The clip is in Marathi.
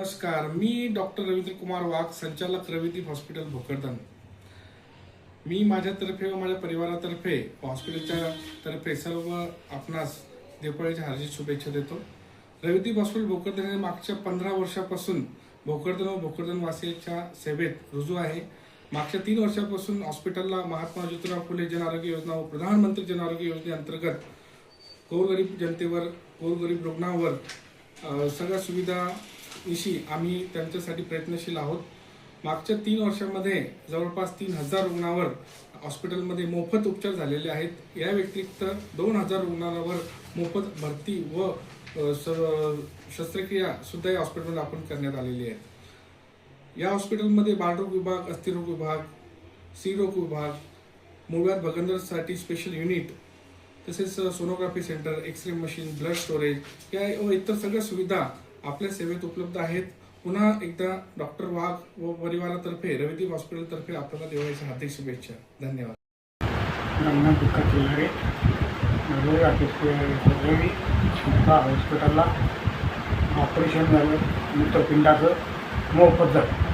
नमस्कार मी डॉक्टर रवींद्र कुमार वाघ संचालक रविदीप हॉस्पिटल भोकरदन. मी माझ्यातर्फे व माझ्या परिवारातर्फे हॉस्पिटलच्या तर्फे सर्व आपणास देवपाळीच्या हार्दिक शुभेच्छा देतो. रविदीप हॉस्पिटल भोकरदन हे मागच्या पंधरा वर्षापासून भोकरदन व भोकरदनवासीच्या सेवेत रुजू आहे. मागच्या तीन वर्षापासून हॉस्पिटलला महात्मा ज्योतिराव फुले जन आरोग्य योजना व प्रधानमंत्री जन आरोग्य योजनेअंतर्गत गोरगरीब जनतेवर गोरगरीब रुग्णांवर सगळ्या सुविधा निशी आम्ही त्यांच्यासाठी प्रयत्नशील आहोत. मागच्या तीन वर्षामध्ये जवळपास तीन हजार रुग्णावर हॉस्पिटलमध्ये मोफत उपचार झालेले आहेत. या व्यतिरिक्त दोन हजार रुग्णांवर मोफत भरती व शस्त्रक्रिया सुद्धा या हॉस्पिटलमध्ये आपण करण्यात आलेली आहे या हॉस्पिटलमध्ये बालरोग विभाग अस्थिरोग विभाग स्त्रीरोग विभाग मुळव्याध भगंदरसाठी स्पेशल युनिट तसेच sonography centre X-ray machine blood storage या व इतर सगळ्या सुविधा आपल्या सेवेत उपलब्ध आहेत. पुन्हा एकदा डॉक्टर वाघ व परिवारातर्फे रविदीप हॉस्पिटलतर्फे आपल्याला देवाच्या हार्दिक शुभेच्छा. धन्यवाद. रंगनाथ दुःखात येणारे रोज सर्जरी शिल्पा हॉस्पिटलला ऑपरेशन झालं मूत्रपिंडाचं मोफत झालं.